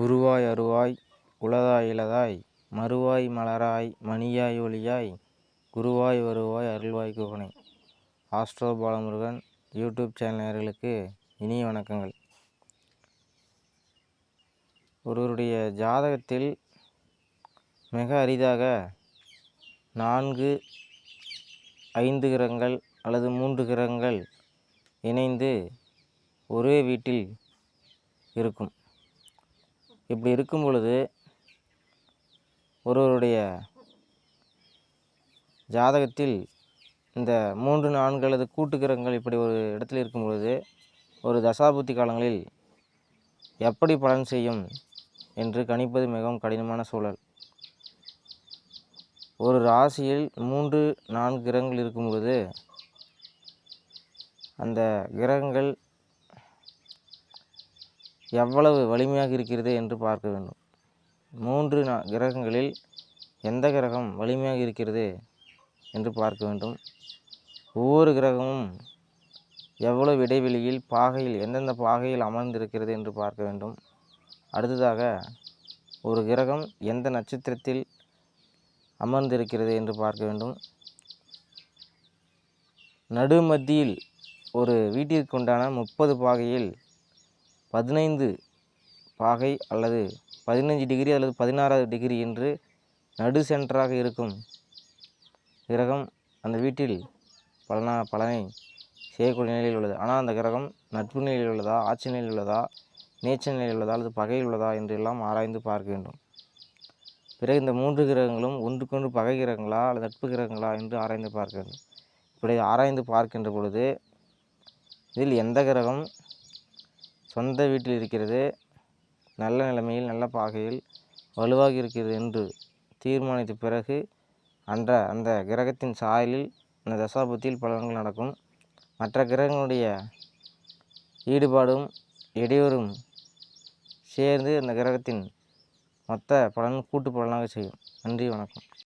உருவாய் அருவாய் உளதாய் இளதாய் மறுவாய் மலராய் மணியாய் ஒளியாய் குருவாய் வருவாய் அருள்வாய் குகனே. ஆஸ்ட்ரோ பாலமுருகன் யூடியூப் சேனல் நேயர்களுக்கு இனிய வணக்கங்கள். ஒருவருடைய ஜாதகத்தில் மிக அரிதாக நான்கு ஐந்து கிரகங்கள் அல்லது மூன்று கிரகங்கள் இணைந்து ஒரே வீட்டில் இருக்கும். இப்படி இருக்கும் பொழுது ஒருவருடைய ஜாதகத்தில் இந்த மூன்று நான்கு அல்லது கூட்டு கிரகங்கள் இப்படி ஒரு இடத்தில் இருக்கும் பொழுது ஒரு தசாபுத்தி காலங்களில் எப்படி பலன் செய்யும் என்று கணிப்பது மிகவும் கடினமான சூழல். ஒரு ராசியில் மூன்று நான்கு கிரகங்கள் இருக்கும்பொழுது அந்த கிரகங்கள் எவ்வளவு வலிமையாக இருக்கிறது என்று பார்க்க வேண்டும். மூன்று நா கிரகங்களில் எந்த கிரகம் வலிமையாக இருக்கிறது என்று பார்க்க வேண்டும். ஒவ்வொரு கிரகமும் எவ்வளவு இடைவெளியில் பாகையில் எந்தெந்த பாகையில் அமர்ந்திருக்கிறது என்று பார்க்க வேண்டும். அடுத்ததாக ஒரு கிரகம் எந்த நட்சத்திரத்தில் அமர்ந்திருக்கிறது என்று பார்க்க வேண்டும். நடுமத்தியில் ஒரு வீட்டிற்குண்டான முப்பது பாகையில் பதினைந்து பாகை அல்லது பதினஞ்சு டிகிரி அல்லது பதினாறாவது டிகிரி என்று நடு சென்டராக இருக்கும் கிரகம் அந்த வீட்டில் பலனா பலனை செய்யக்கூடிய நிலையில் உள்ளது. ஆனால் அந்த கிரகம் நட்பு நிலையில் உள்ளதா ஆட்சி நிலையில் உள்ளதா நீச்சல் நிலையில் உள்ளதா அல்லது பகையில் உள்ளதா என்று எல்லாம் ஆராய்ந்து பார்க்க வேண்டும். பிறகு இந்த மூன்று கிரகங்களும் ஒன்றுக்கொன்று பகை கிரகங்களா அல்லது நட்பு கிரகங்களா என்று ஆராய்ந்து பார்க்க வேண்டும் இப்படி ஆராய்ந்து பார்க்கின்ற பொழுது இதில் எந்த கிரகம் சொந்த வீட்டில் இருக்கிறது நல்ல நிலைமையில் நல்ல பாகையில் வலுவாக இருக்கிறது என்று தீர்மானித்த பிறகு அன்ற அந்த கிரகத்தின் சாயலில் அந்த தசாபுத்தியில் பலன்கள் நடக்கும். மற்ற கிரகங்களுடைய ஈடுபாடும் இடையூறும் சேர்ந்து அந்த கிரகத்தின் மற்ற பலன் கூட்டு பலனாக செய்யும். நன்றி வணக்கம்.